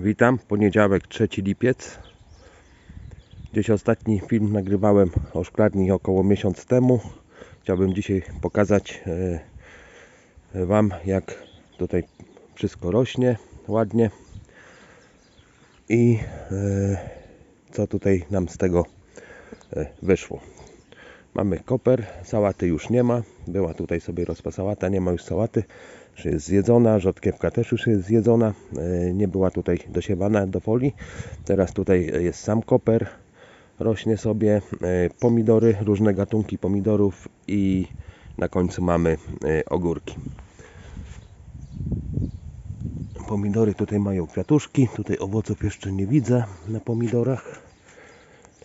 Witam, poniedziałek 3 lipiec. Gdzieś ostatni film nagrywałem o szklarni około miesiąc temu. Chciałbym dzisiaj pokazać e, Wam, jak tutaj wszystko rośnie ładnie i e, co tutaj nam z tego e, wyszło. Mamy koper, sałaty już nie ma. Była tutaj sobie rosła sałata, nie ma już sałaty. Już jest zjedzona, rzodkiewka też już jest zjedzona. E, Nie była tutaj dosiewana do folii. Teraz tutaj jest sam koper. Rośnie sobie e, pomidory, różne gatunki pomidorów i na końcu mamy e, ogórki. Pomidory tutaj mają kwiatuszki. Tutaj owoców jeszcze nie widzę na pomidorach.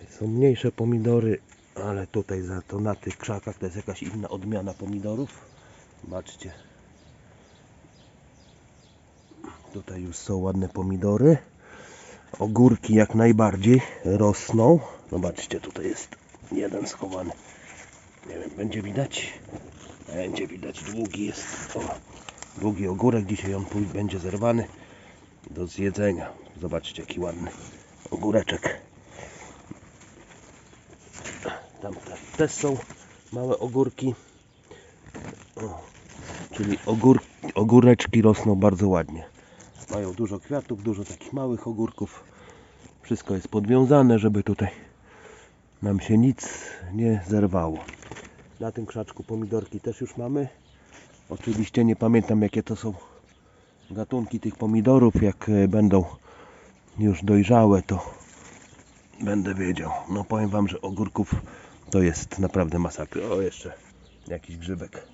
Są mniejsze pomidory, ale tutaj za to na tych krzakach to jest jakaś inna odmiana pomidorów. Zobaczcie. Tutaj już są ładne pomidory. Ogórki jak najbardziej rosną. Zobaczcie, tutaj jest jeden schowany. Nie wiem, będzie widać? Będzie widać, długi jest. O, długi ogórek. Dzisiaj on będzie zerwany do zjedzenia. Zobaczcie, jaki ładny ogóreczek. Tam te- też są małe ogórki. O, czyli ogór, ogóreczki rosną bardzo ładnie. Mają dużo kwiatów, dużo takich małych ogórków. Wszystko jest podwiązane, żeby tutaj nam się nic nie zerwało. Na tym krzaczku pomidorki też już mamy. Oczywiście nie pamiętam jakie to są gatunki tych pomidorów. Jak e, będą już dojrzałe, to będę wiedział. No powiem Wam, że ogórków to jest naprawdę masakra. O, jeszcze jakiś grzybek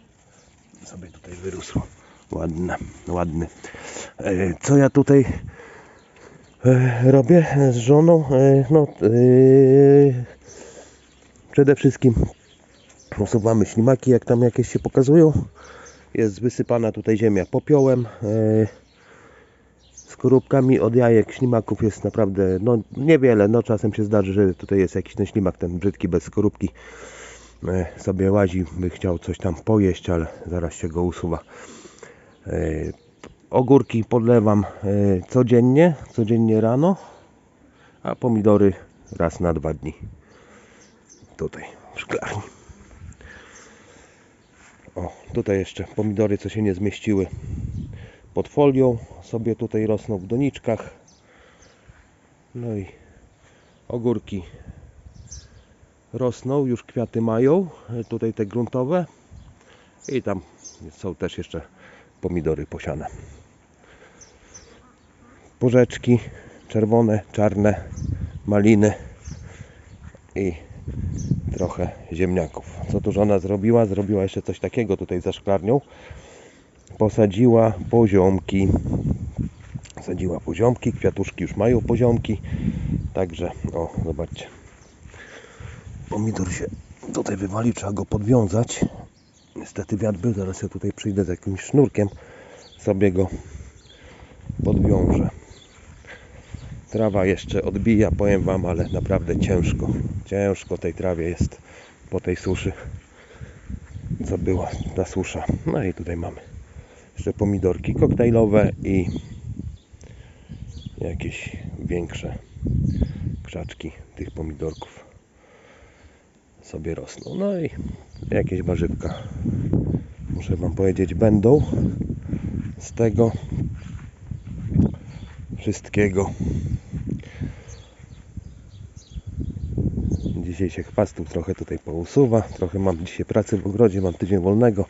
sobie tutaj wyrósł. Ładny, ładny. E, Co ja tutaj e, robię z żoną? E, No, przede wszystkim usuwamy ślimaki, jak tam jakieś się pokazują. Jest wysypana tutaj ziemia popiołem. Skorupkami od jajek ślimaków jest naprawdę no, niewiele. No, czasem się zdarzy, że tutaj jest jakiś ten ślimak, ten brzydki bez skorupki. Sobie łazi, by chciał coś tam pojeść, ale zaraz się go usuwa. E, ogórki podlewam e, codziennie, codziennie rano, a pomidory raz na dwa dni. Tutaj w szklarni. O, tutaj jeszcze pomidory, co się nie zmieściły pod folią, sobie tutaj rosną w doniczkach. No i ogórki rosną, już kwiaty mają, e, tutaj te gruntowe i tam są też jeszcze pomidory posiane. Porzeczki czerwone, czarne, maliny i trochę ziemniaków. Co tu żona zrobiła? Zrobiła jeszcze coś takiego tutaj za szklarnią. Posadziła poziomki. Sadziła poziomki, kwiatuszki już mają poziomki. Także, o, zobaczcie. Pomidor się tutaj wywali, trzeba go podwiązać. Niestety wiatr był, zaraz ja tutaj przyjdę z jakimś sznurkiem, sobie go podwiążę. Trawa jeszcze odbija, powiem Wam, ale naprawdę ciężko. Ciężko tej trawie jest po tej suszy, co była ta susza. No i tutaj mamy jeszcze pomidorki koktajlowe i jakieś większe krzaczki tych pomidorków sobie rosną. No i jakieś warzywka, muszę Wam powiedzieć, będą z tego wszystkiego. Dzisiaj się chwastów trochę tutaj pousuwa. Trochę mam dzisiaj pracy w ogrodzie, mam tydzień wolnego.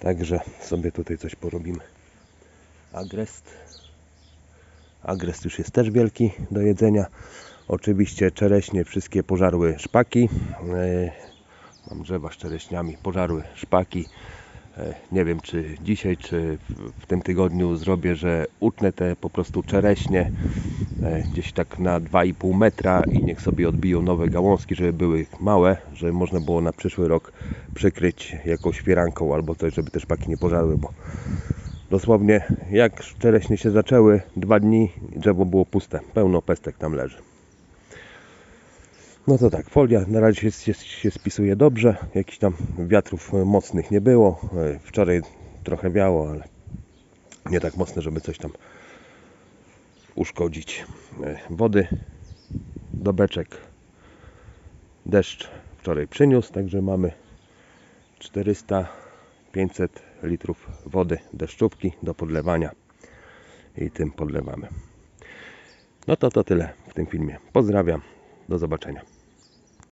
Także sobie tutaj coś porobimy. Agrest. Agrest już jest też wielki do jedzenia. Oczywiście czereśnie wszystkie pożarły szpaki. Mam drzewa z czereśniami, pożarły szpaki. E, Nie wiem czy dzisiaj, czy w- tym tygodniu zrobię, że utnę te po prostu czereśnie e, gdzieś tak na 2,5 metra i niech sobie odbiją nowe gałązki, żeby były małe, żeby można było na przyszły rok przykryć jakąś fieranką albo coś, żeby te szpaki nie pożarły, bo dosłownie jak czereśnie się zaczęły, dwa dni drzewo było puste, pełno pestek tam leży. No to tak, folia na razie jest, jest, się spisuje dobrze. Jakichś tam wiatrów e, mocnych nie było. E, Wczoraj trochę wiało, ale nie tak mocne, żeby coś tam uszkodzić. E, Wody do beczek deszcz wczoraj przyniósł, także mamy 400-500 litrów wody deszczówki do podlewania i tym podlewamy. No to to tyle w tym filmie. Pozdrawiam, do zobaczenia.